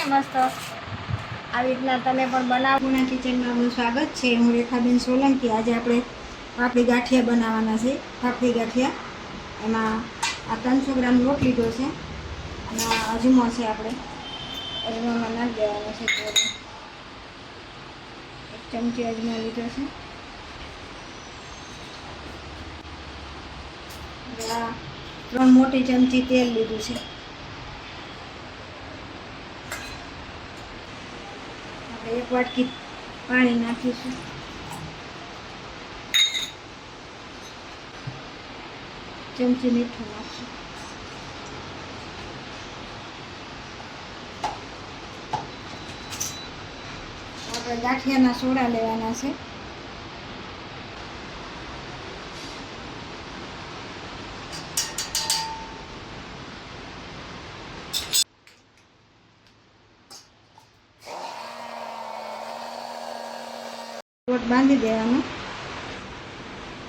ને મસ્ત? આવી રીતના તમે પણ બનાવો. પૂર્ણા કિચનમાં આપણું સ્વાગત છે. હું રેખાબેન સોલંકી. આજે આપણે પાપડી ગાંઠિયા બનાવવાના છે. પાપડી ગાંઠિયા. એમાં આ ત્રણસો ગ્રામ લોટ લીધો છે અને અજમો છે આપણે. અજમામાં નાખી દેવાનો છે એક ચમચી અજમો લીધો છે. ત્રણ મોટી ચમચી તેલ લીધું છે. એક વાટકી પાણી નાખીશું. ચમચી મીઠું નાખશું. આપણે ગાંઠિયાના સોડા લેવાના છે. લોટ બાંધી દેવાનો.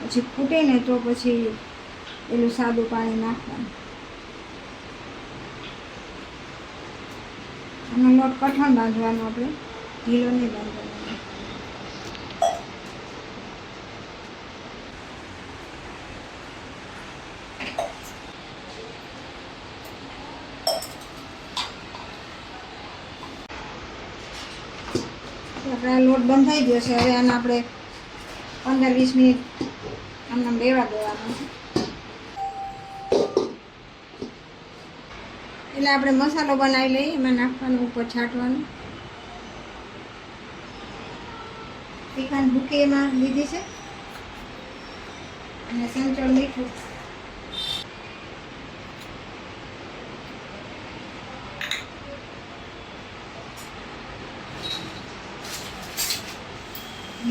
પછી ફૂટે ને તો પછી પેલું સાદું પાણી નાખવાનું. આનો લોટ કઠણ બાંધવાનો આપણે. ઢીલો નહીં બાંધવાનો. આપણે આ લોટ બંધાઈ ગયો છે. હવે આને આપણે પંદર વીસ મિનિટ આમને બેવા દેવાનું એટલે આપણે મસાલો બનાવી લઈએ, એમાં નાખવાનું, ઉપર છાંટવાનું. ટીકાન ભૂકી એમાં લીધી છે. અને સંચળ મીઠું.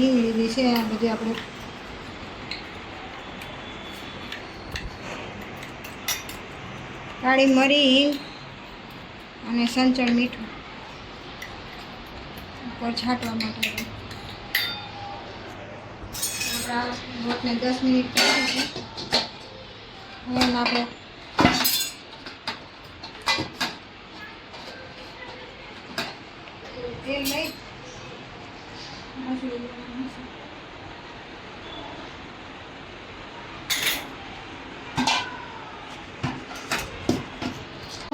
લીધી છે, આ બધી આપણે કાળી મરી અને સંચળ મીઠું ઉપર છાંટવા માટે આપણા લોટને દસ મિનિટ કરી હવે આપણે તેલ લઈ.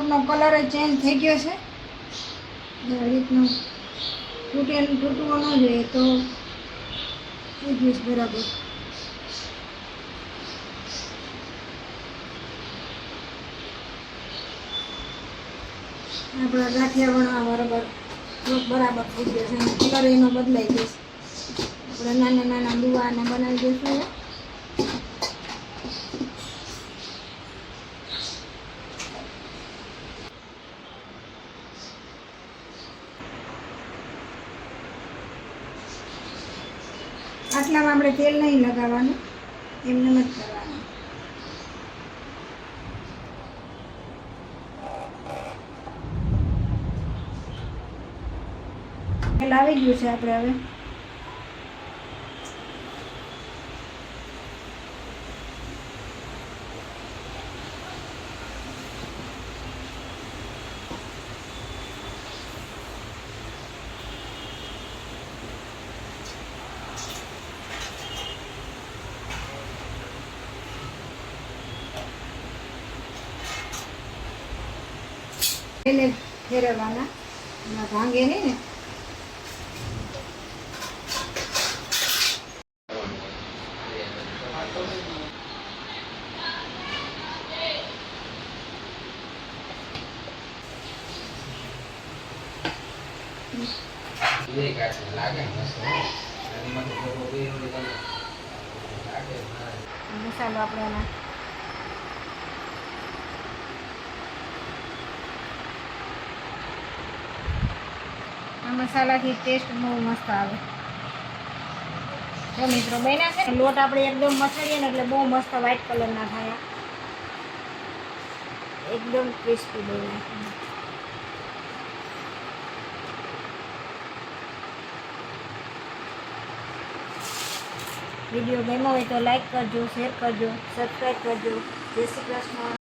નો કલર ચેન્જ થઈ ગયો છે. તૂટેલું તૂટવું ન જોઈએ તો થઈ ગયું છે બરાબર. આપણા ગાંઠિયા વણવા બરાબર બરાબર થઈ ગયો છે કલર એનો બદલાઈ ગયો આપણે નાના નાના દુવાને બનાવી દઈશું. આટલામાં આપણે તેલ નહીં લગાવવાનું એમને જ કરવાનું તેલ આવી ગયું છે આપણે હવે એને ફેરવવાના. એમાં ભાંગે નહીં ને. મસાલો આપણે એમાં મસાલાથી ટેસ્ટ બહુ મસ્ત આવે જો મિત્રો બન્યા છે ને લોટ આપણે એકદમ મસળીએ ને એટલે બહુ મસ્ત વ્હાઈટ કલરના થાય એકદમ ક્રિસ્પી બન્યા છે વિડીયો ગમ્યો હોય તો લાઈક કરજો શેર કરજો સબસ્ક્રાઈબ કરજો જય શ્રી કૃષ્ણ